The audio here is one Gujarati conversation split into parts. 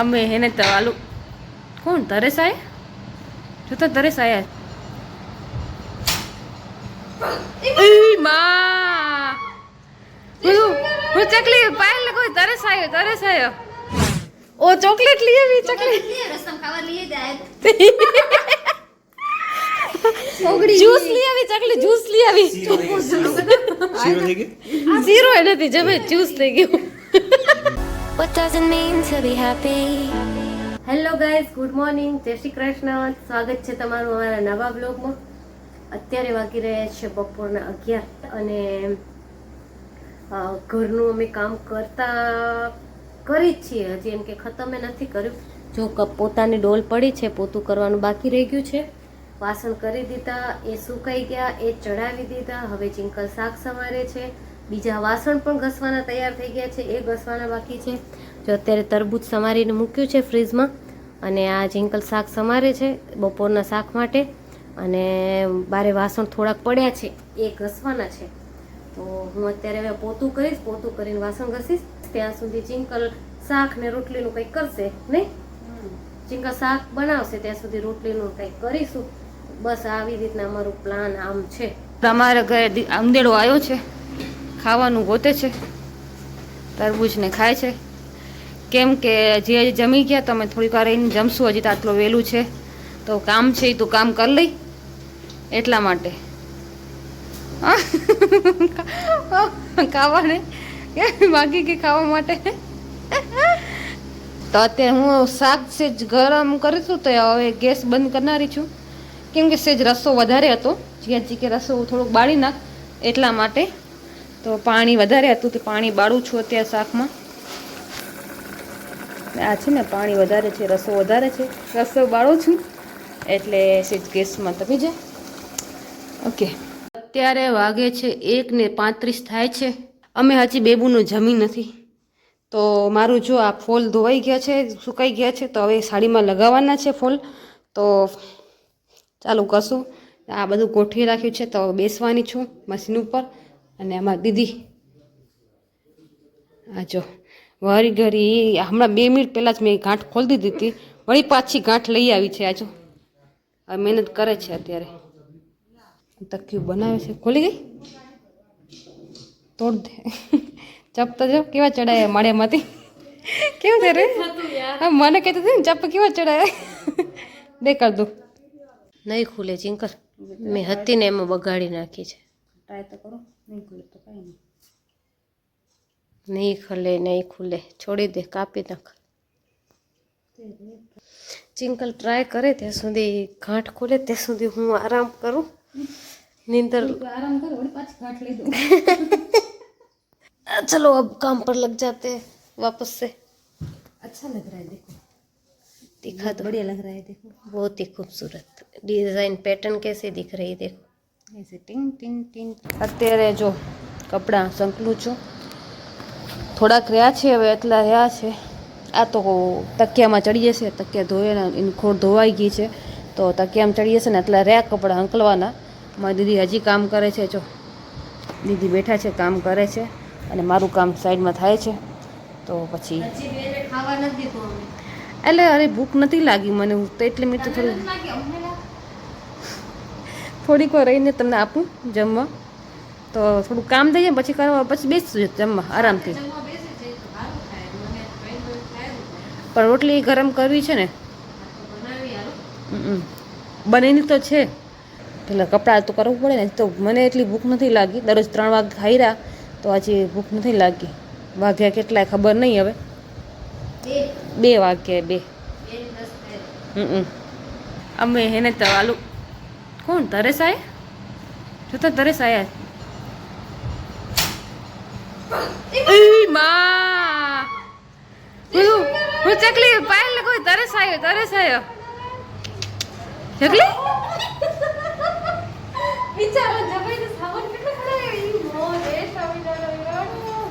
અમે એને તો આલુ. કોણ? તરેસ આયા જોતા તરેસ આયા ઈ માં! હું ચકલી પાયલ કોઈ તરસ આવ્યો તરસ આવ્યો ઓ ચોકલેટ લઈ આવી ચકલી રસમ ખાવા લઈએ જાય જ્યુસ લઈ આવી ચકલી જ્યુસ લઈ આવી. શીરો જમે જ્યુસ થઈ ગયું. What does it mean to be happy? Hello guys good morning જય શ્રી કૃષ્ણ. સ્વાગત છે તમારું અમારા નવા બ્લોગમાં અત્યારે વાગી રહ્યા છે બપોરના અગિયાર અને ઘરનું અમે કામ કરતા, કરી જ છીએ. હજી એમ કે ખતમે નથી કર્યું. જો પોતાની ડોલ પડી છે, પોતું કરવાનું બાકી રહી ગયું છે. વાસણ કરી દીધા, એ સુકાઈ ગયા, એ ચડાવી દીધા. હવે ચિંકલ શાક સમારે છે. બીજા વાસણ પણ ઘસવાના તૈયાર થઈ ગયા છે, એ ઘસવાના બાકી છે. જો અત્યારે તરબૂચ સમારીને મૂક્યું છે ફ્રીજમાં, અને આ જિંકલ શાક સમારે છે બપોરના શાક માટે, અને બારે વાસણ થોડાક પડ્યા છે, એ ઘસવાના છે. તો હું અત્યારે હવે પોતું કરીશ, પોતું કરીને વાસણ ઘસીશ, ત્યાં સુધી ચિંકલ શાક ને રોટલીનું કંઈક કરશે નહીં? ચિંકલ શાક બનાવશે, ત્યાં સુધી રોટલીનું કંઈક કરીશું. બસ આવી રીતના અમારું પ્લાન આમ છે. તમારા ઘરે આંદેડો આવ્યો છે? ખાવાનું ગોતે છે. તરબૂચને ખાય છે. કેમ કે જે જમી ગયા તમે થોડીક વાર રહીને જમશું. હજી તો આટલું વહેલું છે. તો કામ છે એ તું કામ કરી લઈ. એટલા માટે. ખાવાને. બાકી કે ખાવા માટે? તો અત્યારે હું શાક સેજ ગરમ કરીશું તો હવે ગેસ બંધ કરનારી છું. કેમ કે સેજ રસો વધારે હતો. જ્યાં કે રસો થોડુંક બાળી નાખ. એટલા માટે તો પાણી વધારે હતું તો પાણી બાળું છું અત્યારે શાકમાં. આ છે ને, પાણી વધારે છે, રસો વધારે છે. રસો બાળું છું, એટલે સીજ ગેસમાં તપી જાય ઓકે. અત્યારે વાગે છે એક ને પાંત્રીસ થાય છે. અમે હજી બેબુનું જમી નથી. તો મારું જો આ ફોલ ધોવાઈ ગયા છે, સુકાઈ ગયા છે, તો હવે સાડીમાં લગાવવાના છે ફોલ. તો ચાલુ કરશું. આ બધું ગોઠવી રાખ્યું છે, તો બેસવાની છું મશીન ઉપર. અને એમાં દીદી. આ જો વરી ઘરી હમણાં બે મિનિટ પહેલાં જ મેં ગાંઠ ખોલી દીધી હતી. વળી પાછી ગાંઠ લઈ આવી છે આજો હવે મહેનત કરે છે અત્યારે. તકીયું બનાવે છે. ખોલી ગઈ? તોડ દે. ચપ તો જો કેવા ચડાયા માળિયામાંથી? કેવું છે રે? હા મને કહેતી હતી ને ચપ કેવા ચડાયા? દે. કર દઉં નહીં ખુલે ચિંકર. મેં હતી ને એમાં બગાડી નાખી છે. ટ્રાય તો કરો. નહીં ખુલે તો કાંઈ નહીં નહીં ખુલે નહીં ખુલે છોડી દે કાપી નાખ ચિંકલ ટ્રાય કરે ત્યાં સુધી ગાંઠ ખોલે ત્યાં સુધી હું આરામ કરું નીંદર आराम करो और पाँच काट ले दो चलो अब काम पर लग जाते हैं वापस से अच्छा लग रहा है देखो दिखा दो बढ़िया लग रहा है देखो बहुत ही खूबसूरत डिजाइन पैटर्न कैसे दिख रही है देखो ટિંગ ટિંગ ટિંગ અત્યારે જો કપડાં સંકલું છું. થોડાક રહ્યા છે હવે એટલા રહ્યા છે. આ તો તકિયામાં ચડી જશે. તકિયા ધોવે એની ખોડ ધોવાઈ ગઈ છે. તો તકિયામાં ચડી જશે ને એટલા રહ્યા કપડાં હંકલવાના. મારી દીદી હજી કામ કરે છે જો. દીદી બેઠા છે કામ કરે છે. અને મારું કામ સાઈડમાં થાય છે. તો પછી એટલે અરે ભૂખ નથી લાગી મને. તો એટલે મેં તો થોડું થોડીક વાર રહીને તમને આપું જમવા. તો થોડું કામ થઈ જાય, પછી કરવા, પછી બેસશું જમવા, આરામથી. પણ રોટલી ગરમ કરવી છે ને? બનેલી તો છે. પેલા કપડાં તો કરવું પડે ને. તો મને એટલી ભૂખ નથી લાગી. દરરોજ ત્રણ વાગ ખાઈ તો આજે ભૂખ નથી લાગી. વાગ્યા કેટલાય ખબર નહીં હવે. બે વાગ્યા બે. અમે એને તો આલુ કોણ? તરેસ આયા જોતા તરેસ આયા. ઈ મા! હું હું ચકલી પાયલ ને કોઈ તરસ આવ્યો તરસ આવ્યો ચકલી? બિચારો જબઈ તો સાવન કેટલો ખરાયો ઈ મો રે સ્વામિનારાયણ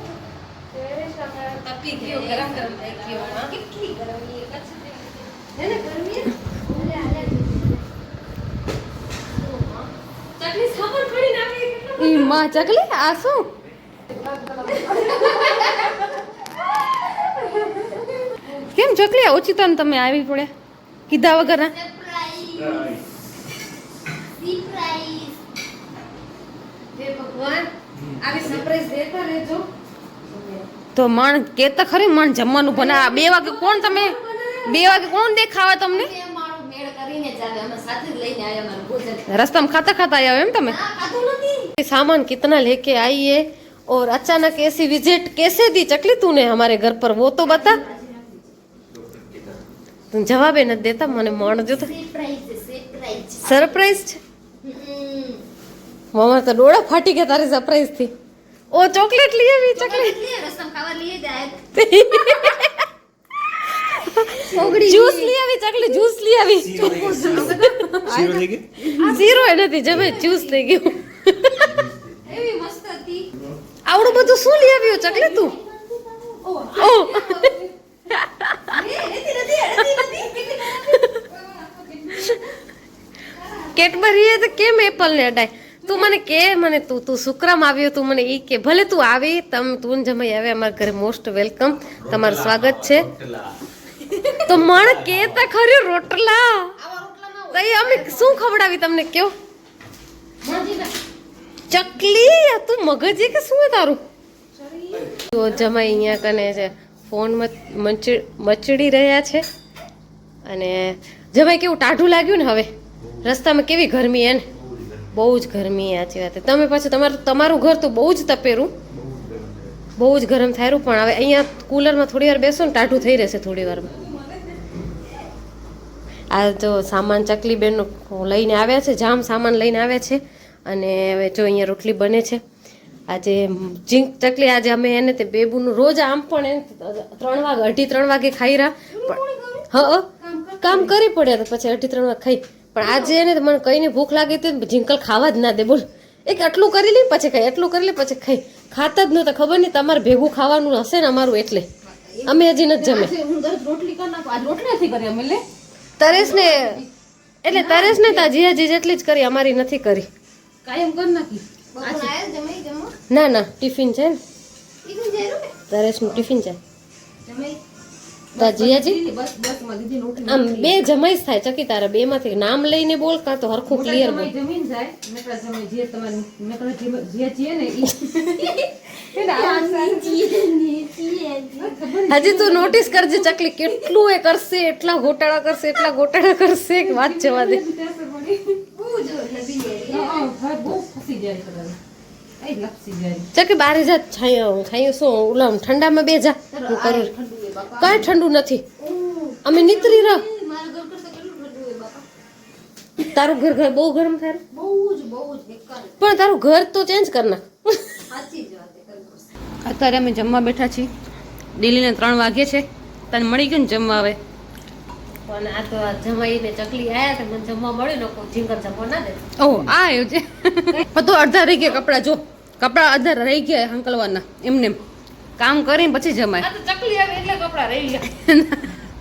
રે સ્વામિનારાયણ તપી ગયો ગરમ ગરમ થઈ ગયો. કેટલી ગરમ એક જ હે ને ગરમી ઓલે આલે ચટણી સાવન પડી નાખી કેટલો ઈ માં ચકલી? આ શું? કેમ ચકલી ઓછી તો તમે આવી પડે? કીધા વગર તો મણ રહેજો તો ખરી મણ જમવાનું બના. બે વાગે કોણ તમે? બે વાગે કોણ દેખાવા તમને? રસ્તામાં ખાતા ખાતા આવ્યા એમ તમે? सामान कितना लेके आई है और अचानक ऐसी विजिट कैसे दी चकली तूने हमारे घर पर वो तो बता તું જવાબ એ નથી દેતા મને મણ જો તો સરપ્રાઈઝ છે મમ્મા તો ડોળા ફાટી ગયા તારી સરપ્રાઈઝ થી ઓ ચોકલેટ લઈ આવી ચકલી જ્યુસ લઈ આવી ચકલી જ્યુસ લઈ આવી શીરો થઈ ગઈ ઝીરો એ નથી જમે જ્યુસ લઈ ગયું એવી મસ્ત હતી આવડું બધું શું લઈ આવ્યું ચકલે તું? ઓ. કેટબરી એ તો કેમ એપલ ને અડાય? તું મને કે મને તું તું શુક્રમ આવ્યો તું મને ઈ કે ભલે તું આવી તમ તું જમાઈ આવે અમારા ઘરે મોસ્ટ વેલકમ તમારું સ્વાગત છે. તો મણ કે તા ખરી રોટલા? તો એ અમે શું ખવડાવી તમને કયો ચકલી આ તું મગજ કે શું તારું? તો જમાઈ અહીંયા કને છે, ફોન મચડી રહ્યા છે. અને જમાઈ કેવું ટાઢું લાગ્યું ને હવે? રસ્તામાં કેવી ગરમી એને બહુ જ ગરમી આચી વાત. તમે પાછું તમારું તમારું ઘર તો બહુ જ તપેરું. બહુ જ ગરમ થાયરું પણ હવે અહીંયા કુલરમાં થોડી વાર બેસો ને, ટાઢું થઈ રહેશે થોડી વારમાં. આ તો સામાન ચકલી બેન લઈને આવ્યા છે, જામ સામાન લઈને આવ્યા છે. અને હવે જો અહીંયા રોટલી બને છે. આજે જીંક ચકલી આજે અમે એને તે બેબુનું રોજ આમ પણ એને ત્રણ વાગે અઢી ત્રણ વાગે ખાઈ રહ્યા. પણ હા કામ કરી પડે તો પછી અઢી ત્રણ વાગે ખાઈ. પણ આજે એને મને કઈને ભૂખ લાગી હતી જીંકલ ખાવા જ ના દે બોલ. એક આટલું કરી લે પછી ખાઈ એટલું કરી લે પછી ખાઈ. ખાતા જ નહોતા ખબર નહીં તમારે ભેગું ખાવાનું હશે ને અમારું એટલે. અમે હજી નથી જમે. તરેશ ને એટલે તરેશ ને તાજી હજી જેટલી જ કરી અમારી નથી કરી. કાયમ કર નાખી ના ના ટિફિન છે ને તરેશનું ટિફિન છે આમ બે જમાઈ જ થાય ચકી તારા બે માંથી નામ લઈને બોલ કા તો હરખું ક્લિયર બોલ જમીન જાય જમે જે તમારે જે- ને હજી તું નોટિસ કરજે ચકલી કેટલું એ કરશે એટલા ગોટાળા કરશે એટલા ગોટાળા કરશે કે વાત જવા દે ચકી બારે જા છાયો છાયો શું? ઓલા ઠંડામાં બે જા. હું કરું. કઈ ઠંડુ નથી. અમે નીતરી રહ. તારું ઘર ઘર બહુ ગરમ થાય? પણ તારું ઘર તો ચેન્જ કર નાખ. અત્યારે અમે જમવા બેઠા છીએ. દિલ્હીને ત્રણ વાગે છે. તને મળી ગયું ને જમવા હવે? પણ આ તો જમાઈને ચકલી આયા તો મને જમવા મળ્યું લોકો જીંગર જમવા ના દે. ઓહ આ આવ્યું છે. પણ અડધા રહી ગયા કપડાં જો. કપડાં અડધા રહી ગયા હંકલવાના એમને કામ કરીને પછી જમાય. આ તો ચકલી આવે એટલે કપડા રહી ગયા.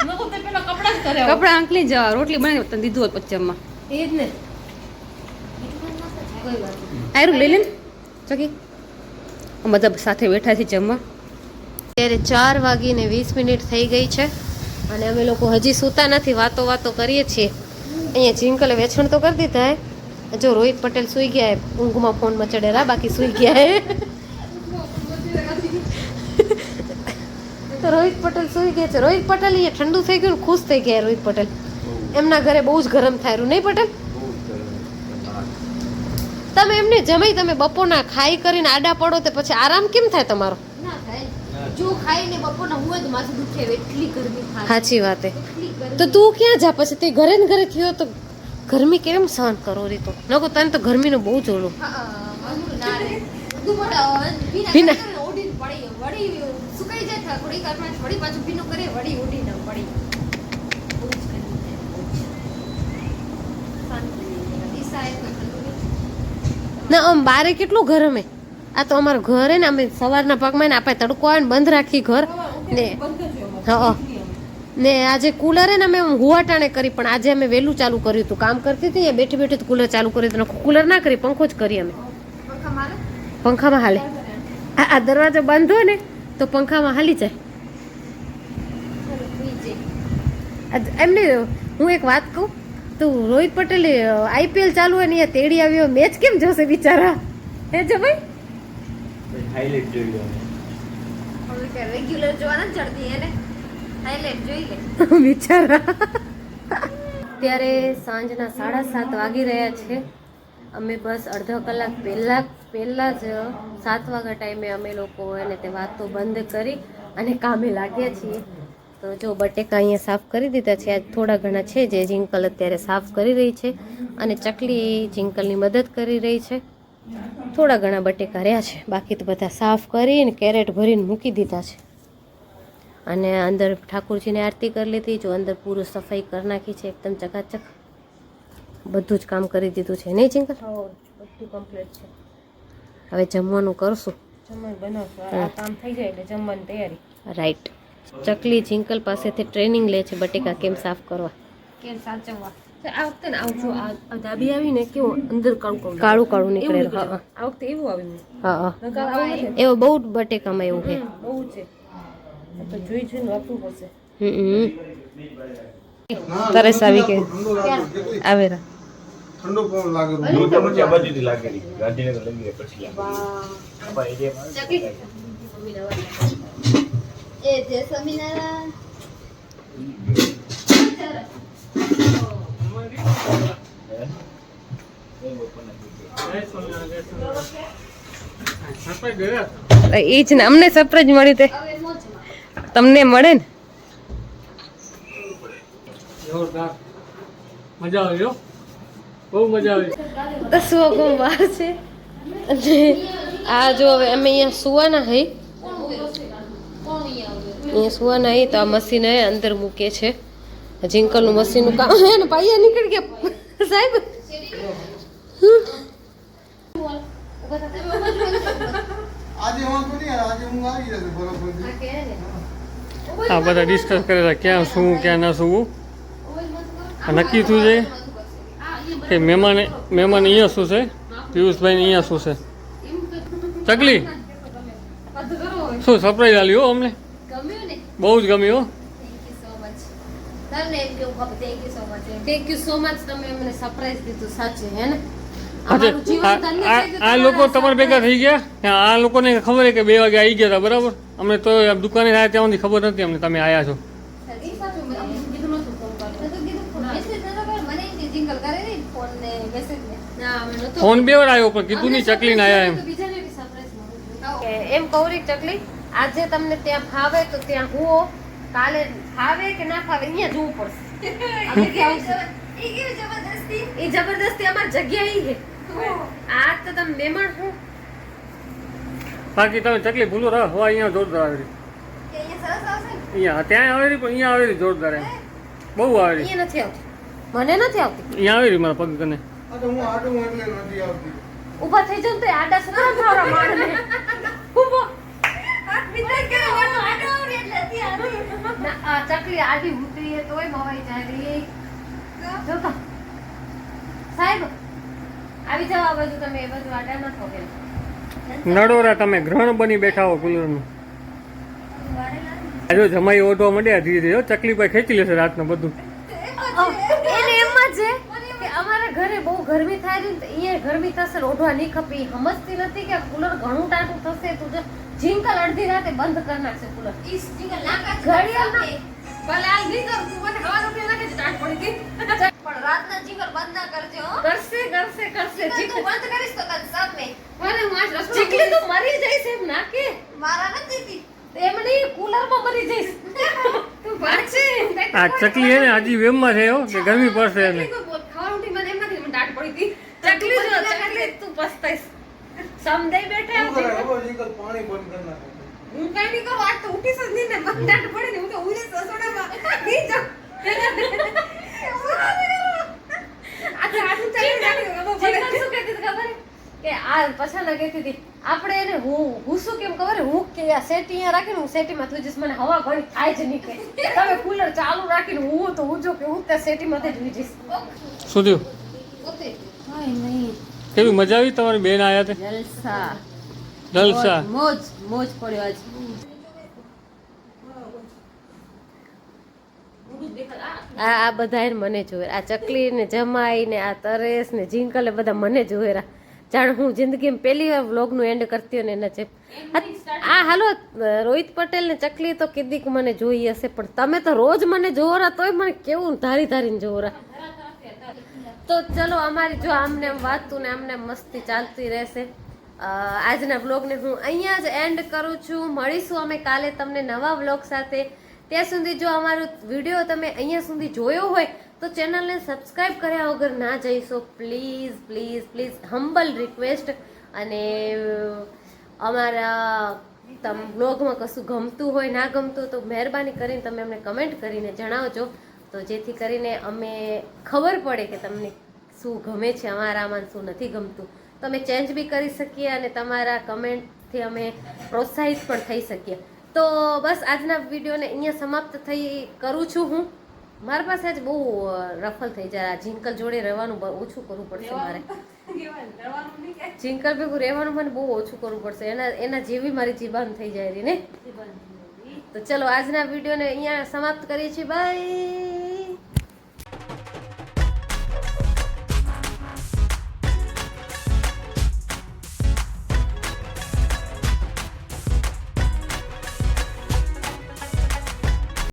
નકો તે પેલા કપડા જ કર્યા કપડાં આંકલી જવા રોટલી બનાવી તને દીધું હોત પછી એ જ ને. આયરું લઈ લે ને. ચકી. બધા સાથે બેઠા છે જમવા. અત્યારે ચાર વાગીને વીસ મિનિટ થઈ ગઈ છે. અને અમે લોકો હજી સૂતા નથી, વાતો વાતો કરીએ છીએ. અહીંયા જિંકલે વેચણ તો કરી દીધા હે. જો રોહિત પટેલ સૂઈ ગયા ઊંઘમાં ફોનમાં ચડેલા બાકી સૂઈ ગયા હે. તો રોહિત પટેલ સૂઈ ગયા છે. રોહિત પટેલ અહીંયા ઠંડુ થઈ ગયું ખુશ થઈ ગયા રોહિત પટેલ. એમના ઘરે બહુ જ ગરમ થાય નહીં પટેલ? તમે એમને જમાઈ તમે બપોરના ખાઈ કરીને આડા પડો તો પછી આરામ કેમ થાય તમારો? થાય જો ખાઈને બપોરના હોય તો માથું દુખે એટલી ગરમી થાય. સાચી વાત તો તું ક્યાં જા પછી? તે ઘરે ને ઘરે થયો તો ગરમી કેમ સહન કરો રીતો તો? નકો તને તો ગરમીનું બહુ જોડું ભીના સુકાઈ જાય પાછું ભીનું કરે વળી પડી. ના આમ બારે કેટલું ગરમ હે? આ તો અમારું ઘર હે ને, અમે સવારના પગમાં ને આપણે તડકો આવે ને બંધ રાખી ઘર. ને, હા ને આજે કુલર ને, અમે હુવાટાણે કરી, પણ આજે અમે વહેલું ચાલુ કર્યું હતું. કામ કરતી હતી બેઠી બેઠી કુલર ચાલુ કર્યું હતું કુલર ના કરી, પંખો જ કરી અમે. પંખામાં હાલે. આ દરવાજો બંધ હોય ને, તો પંખામાં હાલી જાય. એમને હું એક વાત કહું. તું રોહિત પટેલ આઈપીએલ ચાલુ હોય ને, અહીંયા તેડી આવ્યો. મેચ કેમ જોશે બિચારા? હે જો ભાઈ હાઈલાઇટ જોઈ લો. રેગ્યુલર જોવા ચડતી એને હાઈલાઇટ જોઈ લે. બિચારા. અત્યારે સાંજના સાડા સાત વાગી રહ્યા છે. અમે બસ અડધો કલાક પહેલાં પહેલાં જ સાત વાગ્યા ટાઈમે અમે લોકો એને તે વાતો બંધ કરી અને કામે લાગ્યા છીએ. તો જો બટેકા અહીંયા સાફ કરી દીધા છે. આજ થોડા ઘણા છે જે જિંકલ અત્યારે સાફ કરી રહી છે અને ચકલી જિંકલની મદદ કરી રહી છે. થોડા ઘણા બટેકા રહ્યા છે. બાકી તો બધા સાફ કરીને કેરેટ ભરીને મૂકી દીધા છે. અને અંદર ઠાકોરજીને આરતી કરી લીધી. જો અંદર પૂરું સફાઈ કરી નાખી છે એકદમ ચકાચક. બધું જ કામ કરી દીધું છે. નહીં ચિંકલ બધું કમ્પ્લીટ છે. હવે જમવાનું કરશું. જમવાનું બનાવશું. કામ થઈ જાય એટલે જમવાની તૈયારી. રાઈટ ચકલી જિંકલ પાસેથી ટ્રેનિંગ લે છે બટેકા કેમ સાફ કરવા? કેમ સાચવવા? આ વખતે ને આવજો આ ધાબી આવીને કેવું અંદર કાળું કાળું કાળું કાળું નીકળે. હા આ વખતે એવું આવ્યું હા હા. આવું એવો બહુ જ બટેકામાં એવું છે. બહુ છે. તો જોઈ જોઈને વાપરવું પડશે. હમ તરસ આવી ગઈ આવેરા ઠંડો પવન લાગે મોટી આ બાજુથી લાગેલી. ગાંધીનગર લઈ ગયા પછી એરિયામાં એ જય સ્વામિનારાયણ. એ જ ને અમને સરપ્રાઈઝ મળી તે. તમને મળે ને? જોરદાર. મજા આવી બહુ મજા આવી. દસ વાગો વાર છે? અને આ જો હવે અમે અહીંયા સુવાના હઈ. અહીંયા સુવાના હઈ તો આ મશીન અંદર મૂકે છે. જિંકલનું મશીનનું કામ હે ને પાયા નીકળી ગયા. સાહેબ? આ બધા ડિસ્કસ કરેલા ક્યાં શું ક્યાં ના શું? આ નક્કી થયું છે? કે મહેમાને મહેમાન અહીંયા શું છે? પિયુષભાઈ અહીંયા શું છે? ચકલી? શું સરપ્રાઈઝ આલ્યું હો અમને? બહુ જ ગમ્યું હો. તમને એમ thank you so much thank you so much તમે મને સરપ્રાઈઝ દીધું. સાચે હે ને? આ- લોકો તમારા ભેગા થઈ ગયા? આ લોકોને ખબર કે બે વાગે આવી ગયા હતા બરાબર? અમને તો દુકાને આવ્યા ત્યાં સુધી ખબર નથી અમને તમે આવ્યા છો. ફોન કરવાનું. મેં તો કીધું મેસેજ નતો કર્યો. મને એમ કે જિંગલ કરે ને ફોન ને મેસેજ ને. ના, અમે નહોતું. ફોન બે વાર આવ્યો પણ કીધું નહીં ચકલી ને આવ્યા એમ. એમ કૌરિક ચકલી આજે તમને ત્યાં ફાવે તો ત્યાં હુઓ. કાલે ખાવે કે ના ખાવે અહીંયા જોવું પડશે? એ જબરદસ્તી? એ જબરદસ્તી અમારી જગ્યા ઈ છે. આ તો તમે મેમણ છો. બાકી તમે ચકલી ભૂલો રહો હવા અહીંયા જોરદાર આવેલી અહીંયા ત્યાં આવેલી પણ અહીંયા આવેલી જોરદાર એમ. બહુ આવેલી અહીંયા નથી આવતી. મને નથી આવતી. અહીંયા આવેલી મારા પગ કને હું આડું એટલે નથી આવતી. ઊભા થઈ જાઉં તો આડા સતરા મારા માણને ઊભો ના, આ ચકલી આડી ઉતરી હે તોય મવાઈ જાય રે જોતા સાહેબ આવી આ બાજુ તમે એ બાજુ આડા ન થો નડોરા તમે ગ્રહણ બની બેઠા હો કુલરનું. આ જો જમાઈ ઓઢવા માંડ્યા ધીરે ધીરે હો, ચકલી પર ખેંચી લેશે રાતનું બધું. એને એમ જ છે કે અમારા ઘરે બહુ ગરમી થાય છે અહીંયા ગરમી થશે ઓઢવા નહીં ખપે. સમજતી નથી કે કુલર ઘણું ટાટું થશે તું જો જિંકલ અડધી રાતે બંધ કરી નાખશે કુલર. ઈ જિંગલ ના ઘડિયાળ ભલે હાલ નહીં કરું મને હવા રૂપિયા નાખે છે પડી ગઈ. પણ રાતના જિંગલ બંધ ના કરજો હો. કરશે કરશે કરશે. જિંગલ તું બંધ કરીશ તો તારી સામે. અરે માસ આજ રસોઈ ચીકલી તો મરી જઈશ એમ ના કે. મારા નથી તી. એમ નહીં કુલરમાં મરી જઈશ. તું પાછે આ ચકલી એને આજી વેમમાં છે હો કે ગરમી પડશે એને. ખાવા ઉઠી મને એમાંથી મને ડાંટ પડી હતી. ચકલી જો ચકલી તું પસ્તાઈશ સમજાઈ બેઠા કે પાણી બંધ કરી નાખે. હું કઈ નહીં કરું આજ તો ઉઠીશ જ નહીં ને મને ડાટ પડે ને હું તો ઉડીશ રસોડામાં. નહીં જાઉં ચાલી શું કહેતી ખબર? કે આ પછાના કહેતી હતી આપણે એને હું હું શું કેમ ખબર? હું કે આ સેટી અહીંયા રાખીને હું સેટીમાં તું જઈશ. મને હવા ઘણી થાય જ નહીં કે. તમે કુલર ચાલુ રાખીને હું તો હું જો કે હું ત્યાં સેટીમાં જ જઈશ. શું થયું? ઓકે. કેવી મજા આવી તમારી બેન આયા તે? જલસા. જલસા. મોજ મોજ પડ્યો આજ. આ આ બધા મને જોયેલા આ ચકલી ને જમાઈ ને આ તરેશ ને જિંકલ એ બધા મને જોયેલા જાણ હું જિંદગીમાં પહેલી વાર વ્લોગનું એન્ડ કરતી હોય ને એના છે આ હાલો, રોહિત પટેલ ને ચકલી તો કીધીક મને જોઈ હશે, પણ તમે તો રોજ મને જોવરા તોય મને કેવું ધારી ધારીને જોવરા તો ચલો, અમારી જો આમને આમ વાતું ને આમને મસ્તી ચાલતી રહેશે. આજના વ્લોગને હું અહીંયા જ એન્ડ કરું છું. મળીશું અમે કાલે તમને નવા વ્લોગ સાથે. ત્યાં સુધી જો અમારો વીડિયો તમે અહીંયા સુધી જોયો હોય, તો ચેનલને સબસ્ક્રાઈબ કર્યા વગર ના જઈશો. Please please please humble request અને અમારા, તમ, બ્લોગમાં કશું ગમતું હોય, ના ગમતું તો મહેરબાની કરીને તમે અમને કમેન્ટ કરીને જણાવજો. તો જેથી કરીને અમે ખબર પડે કે તમને શું ગમે છે અમારામાં શું નથી ગમતું. તો અમે ચેન્જ બી કરી શકીએ અને તમારા કમેન્ટથી અમે પ્રોત્સાહિત પણ થઈ શકીએ. તો બસ આજના વિડીયોને અહીંયા સમાપ્ત થઈ કરું છું હું. મારા પાસે જ બહુ રફલ થઈ જાય. આ જિંકલ જોડે રહેવાનું બહુ ઓછું કરવું પડશે મારે. જિંકલ ભેગું રહેવાનું મને બહુ ઓછું કરવું પડશે. એના એના જેવી મારી જીબાન થઈ જાય ને. તો ચલો આજના વિડીયોને અહીંયા સમાપ્ત કરીએ છીએ. બાય.